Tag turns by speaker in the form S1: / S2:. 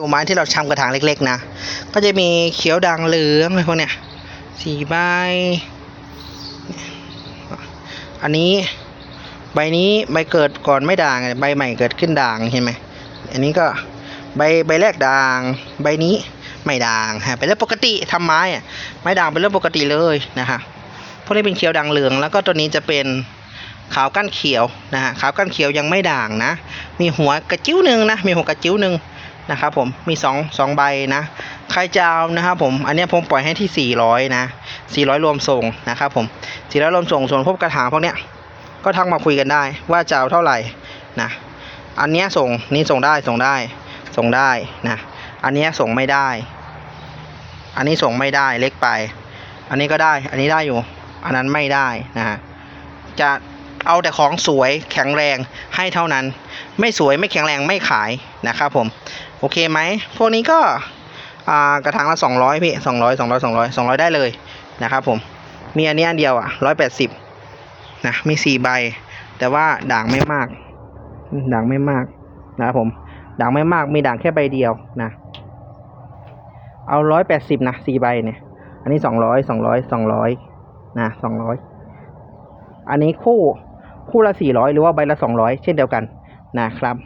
S1: ดูไม้ที่เราทำกระถางเล็กๆนะ ก็จะมีเขียวด่างเหลืองอะไรพวกเนี้ยสีใบ อันนี้ใบนี้ใบเกิดก่อนไม่ด่างใบใหม่เกิดขึ้นด่างเห็นไหม อันนี้ก็ใบใบแรกด่าง ใบนี้ไม่ด่างฮะเป็นเรื่องปกติทำไม้อะไม้ด่างเป็นเรื่องปกติเลยนะฮะพวกนี้เป็นเขียวด่างเหลือง แล้วก็ตัวนี้จะเป็นขาวก้านเขียวนะฮะขาวก้านเขียวยังไม่ด่างนะ มีหัวกระจิ้วหนึ่งนะ มีหัวกระจิ้วหนึ่ง นะครับผมมีสองสองใบนะ ใครจะเอานะครับผมอันนี้ผมปล่อยให้ที่สี่ร้อยนะสี่ร้อยรวมส่งนะครับผมสี่ร้อยรวมส่งส่วนพวกกระถางพวกเนี้ยก็ทักมาคุยกันได้ว่าจะเอาเท่าไหร่นะอันเนี้ยส่งนี่ส่งได้ส่งได้ส่งได้นะอันเนี้ยส่งไม่ได้ อันนี้ส่งไม่ได้เล็กไป อันนี้ก็ได้อันนี้ได้อยู่ อันนั้นไม่ได้นะจะ เอาแต่ของสวยแข็งแรงให้เท่านั้น ไม่สวยไม่แข็งแรงไม่ขายนะครับผม โอเคไหม พวกนี้ก็กระถางละสองร้อยพี่สองร้อยสองร้อยสองร้อยสองร้อยได้เลยนะครับผม มีอันนี้อันเดียวอะร้อยแปดสิบนะ มีสี่ใบ แต่ว่าด่างไม่มาก ด่างไม่มากนะครับผม ด่างไม่มาก มีด่างแค่ใบเดียวนะ เอาร้อยแปดสิบนะสี่ใบเนี่ย อันนี้สองร้อยสองร้อยสองร้อยนะสองร้อยอันนี้คู่ คู่ละ 400 หรือว่าใบละ 200 เช่นเดียวกันนะครับ